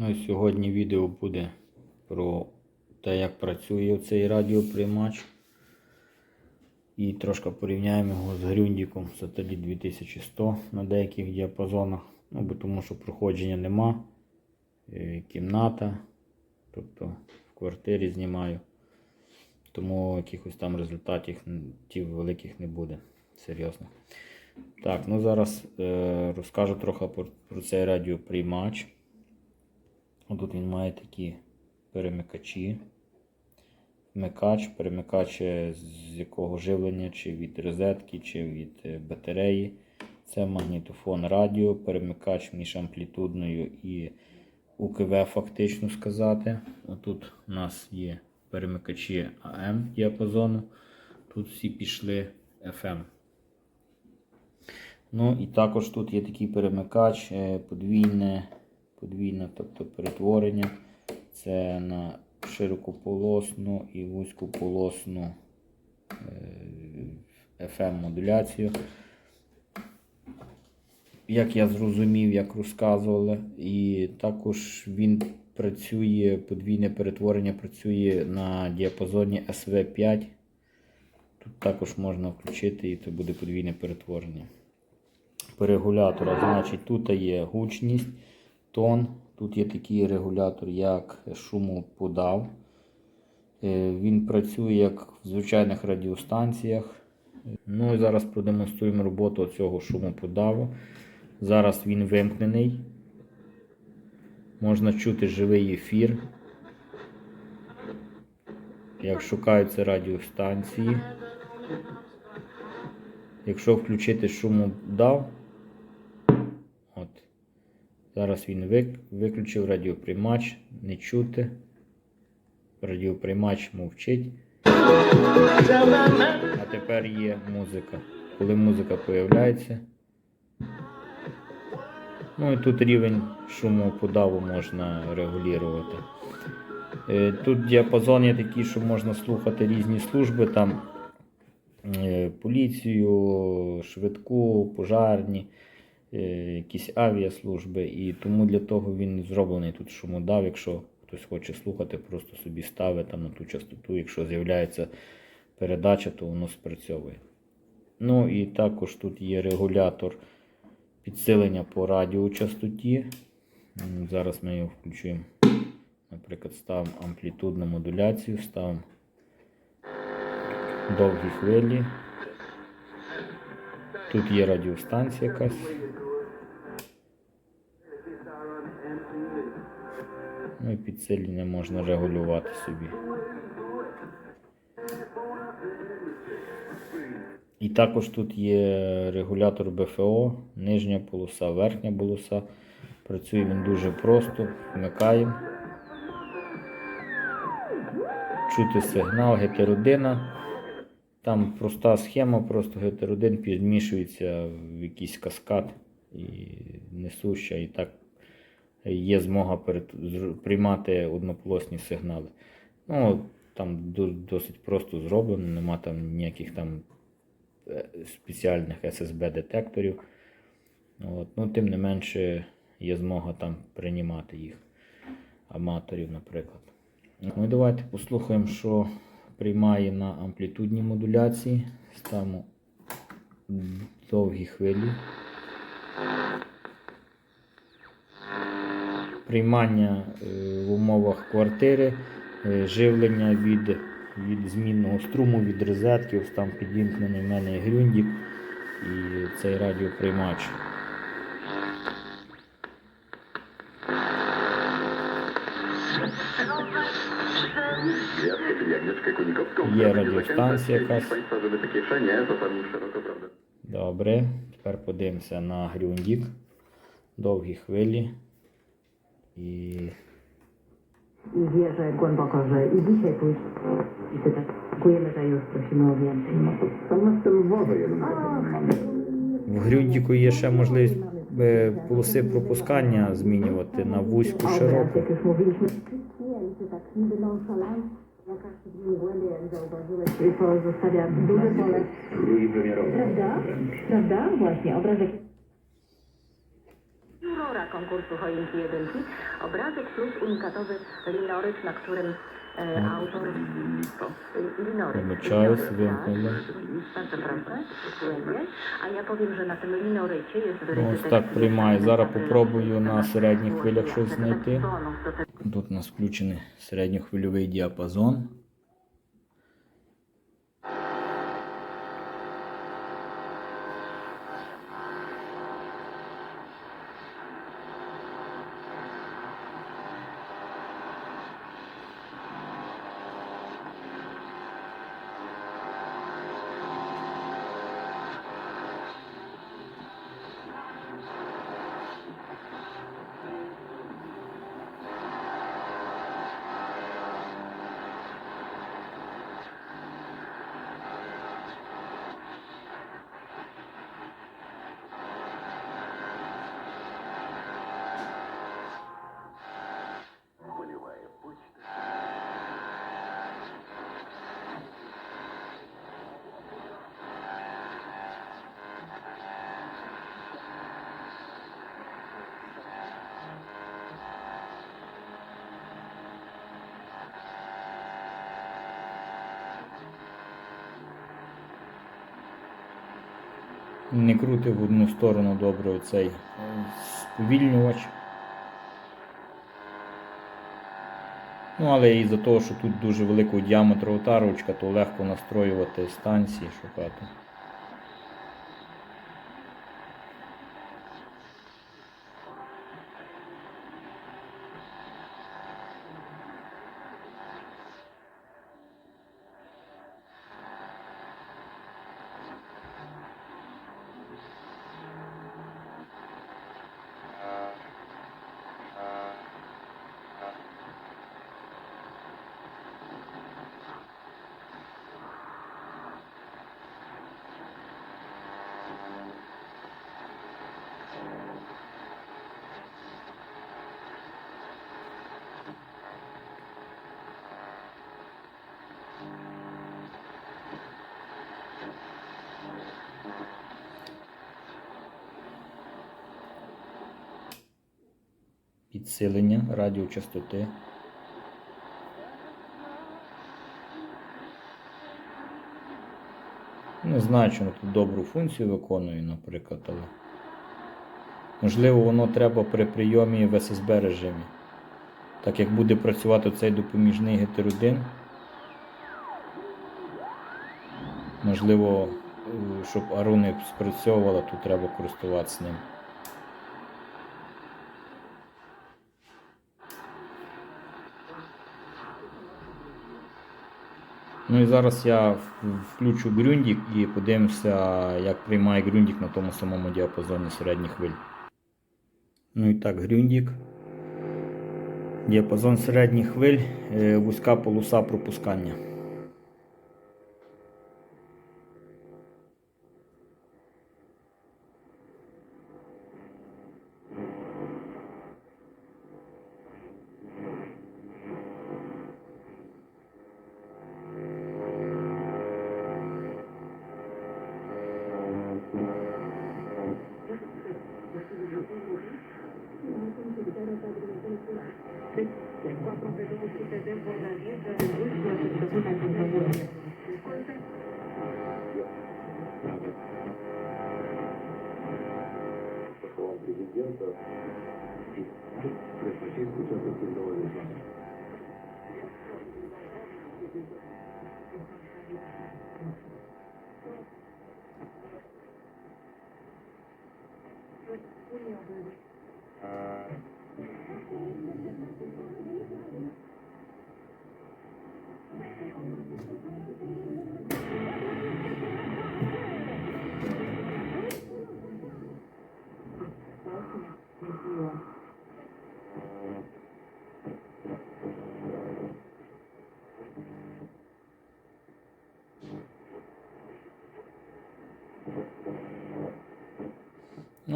Ну і сьогодні відео буде про те, як працює цей радіоприймач. І трошки порівняємо його з Грюндіком Сателіт 2100 на деяких діапазонах. Ну, бо тому що проходження нема. Е, Кімната. Тобто в квартирі знімаю. Тому якихось там результатів м, ті великих не буде. Серйозно. Так, ну зараз е, розкажу трохи про, про цей радіоприймач. Тут він має такі перемикачі. Вмикач, перемикач е, з якого живлення, чи від розетки, чи від е, батареї. Це магнітофон радіо, перемикач між амплітудною і УКВ, фактично сказати. Отут у нас є перемикачі АМ діапазону. Тут всі пішли FM. Ну і також тут є такий перемикач е, подвійне, подвійне тобто перетворення. Це на широкополосну і вузькополосну FM модуляцію. Як я зрозумів, як розказували, і також він працює, подвійне перетворення працює на діапазоні SV5. Тут також можна включити і це буде подвійне перетворення. По регулятора, значить, тут є гучність, тон. Тут є такий регулятор, як шумоподав. Е, Він працює як в звичайних радіостанціях. Ну і зараз продемонструємо роботу цього шумоподаву. Зараз він вимкнений. Можна чути живий ефір. Як шукаються радіостанції. Якщо включити шумодав, зараз він вик- виключив радіоприймач, не чути. Радіоприймач мовчить. А тепер є музика. Коли музика появляється. Ну і тут рівень шумоподаву можна регулювати. Е, Тут діапазон є такий, що можна слухати різні служби, там е, поліцію, швидку, пожарні, якісь авіаслужби. І тому для того він зроблений тут шумодав. Якщо хтось хоче слухати, просто собі ставить там на ту частоту. Якщо з'являється передача, то воно спрацьовує. Ну і також тут є регулятор підсилення по радіочастоті. Зараз ми його включимо. Наприклад, ставимо амплітудну модуляцію, ставимо довгі хвилі. Тут є радіостанція якась. Ну і підсилення можна регулювати собі. І також тут є регулятор БФО, нижня полоса, верхня полоса. Працює він дуже просто. Вмикаємо. Чути сигнал гетеродина. Там проста схема, просто гетеродин підмішується в якийсь каскад і несуща, і так є змога приймати однополосні сигнали. Ну, там досить просто зроблено, нема там ніяких там е, спеціальних SSB-детекторів. Ну, тим не менше є змога там приймати їх аматорів, наприклад. Ну і давайте послухаємо, що приймає на амплітудній модуляції. Ставимо довгі хвилі. Приймання е, в умовах квартири, е, живлення від, від змінного струму, від розетки, ось там підімкнений в мене грюндік і цей радіоприймач. Є радіостанція якась. Добре. Тепер подивимося на грюндік. Довгі хвилі. І I wierzę głęboko, że i dzisiaj pójść i ty tak dziękujemy, że już prosimy o więcej. Sama z tym wodę jednak mamy. в грюндіку є ще можливість е, полоси пропускання змінювати на вузьку широку. Oka duże pole. Trójwymiarowe. Prawda? Właśnie, obrazek... Jurora konkursu Choinki Jedynki, obrazek plus unikatowy, linoryt, na którym autor... e, powiem. tak. Bardzo proszę. A ja powiem, że na tym jest Ось так приймає. Зараз попробую на середніх хвилях щось знайти. Тут у нас включений середньохвильовий діапазон. Не крутив в одну сторону добре оцей сповільнювач. Ну, але і за того, що тут дуже великого діаметру отарочка, то легко настроювати станції, шукати. Підсилення радіочастоти. Не знаю, воно тут добру функцію виконує, наприклад, але. Можливо, воно треба при прийомі в SSB режимі. Так як буде працювати цей допоміжний гетеродин. Можливо, е, щоб ару не спрацьовувала, то треба користуватися ним. Ну і зараз я включу грюндік і подивимося, як приймає грюндік на тому самому діапазоні середніх хвиль. Ну і так, грюндік. Діапазон середніх хвиль, е, вузька полоса пропускання. президента и российскую часть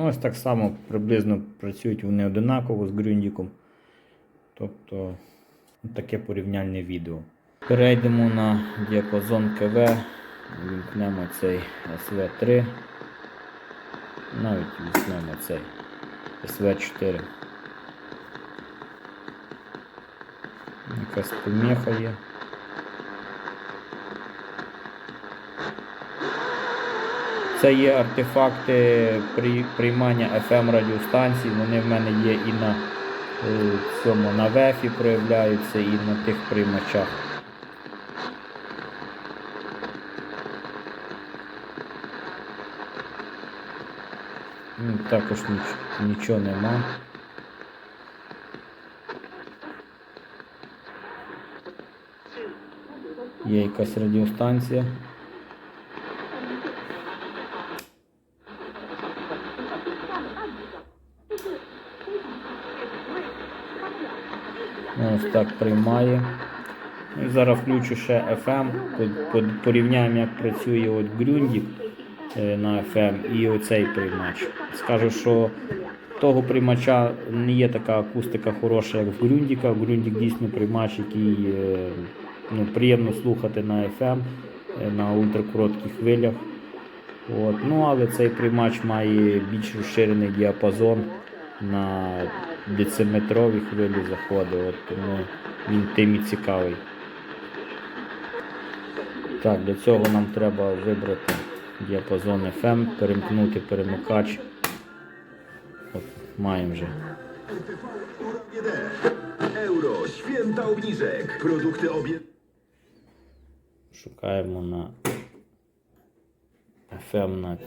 Ну, ось так само приблизно працюють вони одинаково з ґрюндіком. Тобто таке порівняльне відео. Перейдемо на діапазон КВ, вімкнемо цей СВ3, навіть візьмемо цей. СВ4. Якась поміха є. Це є артефакти при- приймання FM радіостанцій. Вони в мене є і на е, цьому на вефі проявляються, і на тих приймачах. Ну, Також ніч, нічого нема. Є якась радіостанція. Ось так приймає. Зараз включу ще FM, по- по- порівняємо, як працює от Грюндік е, на FM і оцей приймач. Скажу, що того приймача не є така акустика хороша, як в Грюндіка. Грюндік дійсно приймач, який е, ну, приємно слухати на FM, е, на ультракоротких хвилях. От. Ну, але цей приймач має більш розширений діапазон на дециметрові хвилі заходить, тому він тим і цікавий. Так, для цього нам треба вибрати діапазон FM, перемкнути перемикач. От, маємо вже. Euro, święta obniżek. Produkty obie... Шукаємо на FM на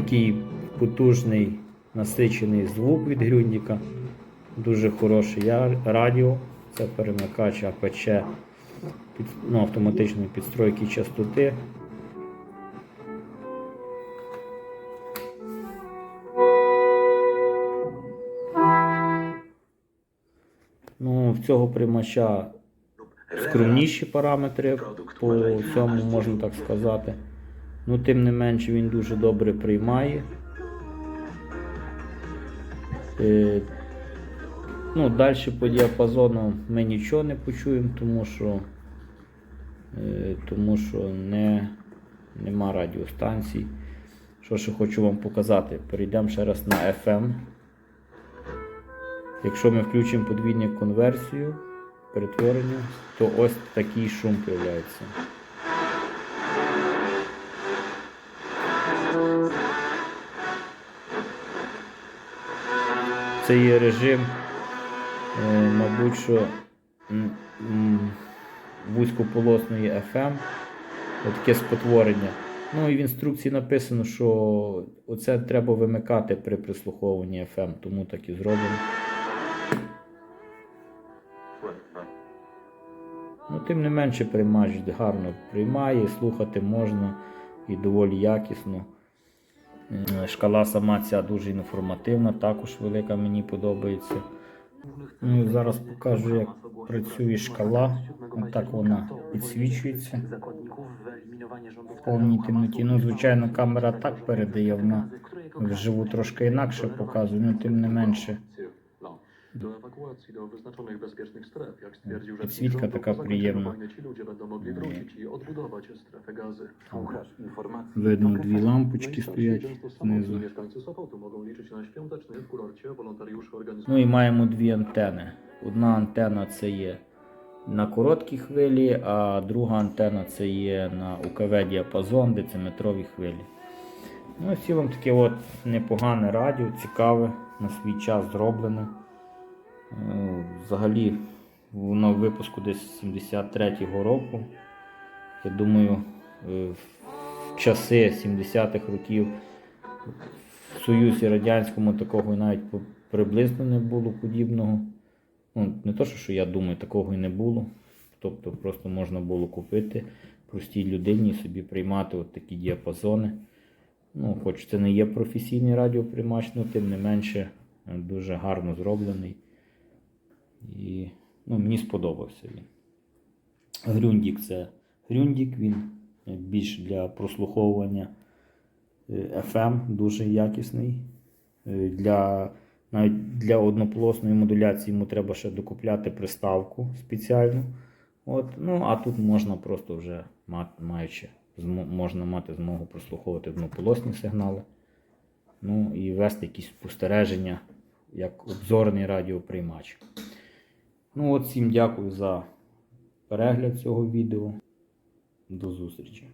такий потужний насичений звук від Грюндіка. Дуже хороше радіо. Це перемикач АПЧ ну, автоматичної підстройки частоти. Ну, в цього приймача скромніші параметри по цьому, можна так сказати. Ну, тим не менше він дуже добре приймає. Е, ну, далі по діапазону ми нічого не почуємо, тому що, е, тому що не, нема радіостанцій. Що ще хочу вам показати? Перейдемо ще раз на FM. Якщо ми включимо подвійну конверсію, перетворення, то ось такий шум з'являється. Це є режим, е, мабуть, що вузькополосної FM, таке спотворення. Ну і в інструкції написано, що оце треба вимикати при прислуховуванні FM, тому так і зроблено. Ну, тим не менше приймач гарно приймає, слухати можна і доволі якісно. Шкала сама ця дуже інформативна, також велика мені подобається. Ну, зараз покажу, як працює шкала. Отак вона підсвічується в повній темноті. Ну, звичайно, камера так передає, вона вживу трошки інакше показує, але тим не менше. Do ewakuacji do wyznaczonych bezpiecznych stref, jak stwierdził rzecznik po zakończeniu приємна. wojny ci ludzie będą mogli wrócić i odbudować strefę gazy. Видно, дві лампочки стоять często samotni знизу. mieszkańcy Sopotu mogą liczyć na świąteczny w kurorcie wolontariuszy Ну organizujących і маємо дві антени. Одна антена це є на короткі хвилі, а друга антена це є на УКВ діапазон, дециметрові хвилі. Ну, в цілому таке от непогане радіо, цікаве, на свій час зроблене. Е, Взагалі, воно в випуску десь 73-го року. Я думаю, е, в часи 70-х років в Союзі Радянському такого навіть приблизно не було подібного. Ну, не то, що я думаю, такого і не було. Тобто просто можна було купити простій людині і собі приймати от такі діапазони. Ну, хоч це не є професійний радіоприймач, але тим не менше е, дуже гарно зроблений. І ну, мені сподобався він. Грюндік це Грюндік, він е, більш для прослуховування е, FM, дуже якісний. Е, Для, навіть для однополосної модуляції йому треба ще докупляти приставку спеціальну. От, ну, а тут можна просто вже маючи, можна мати змогу прослуховувати однополосні сигнали. Ну і вести якісь спостереження як обзорний радіоприймач. Ну от всім дякую за перегляд цього відео. До зустрічі!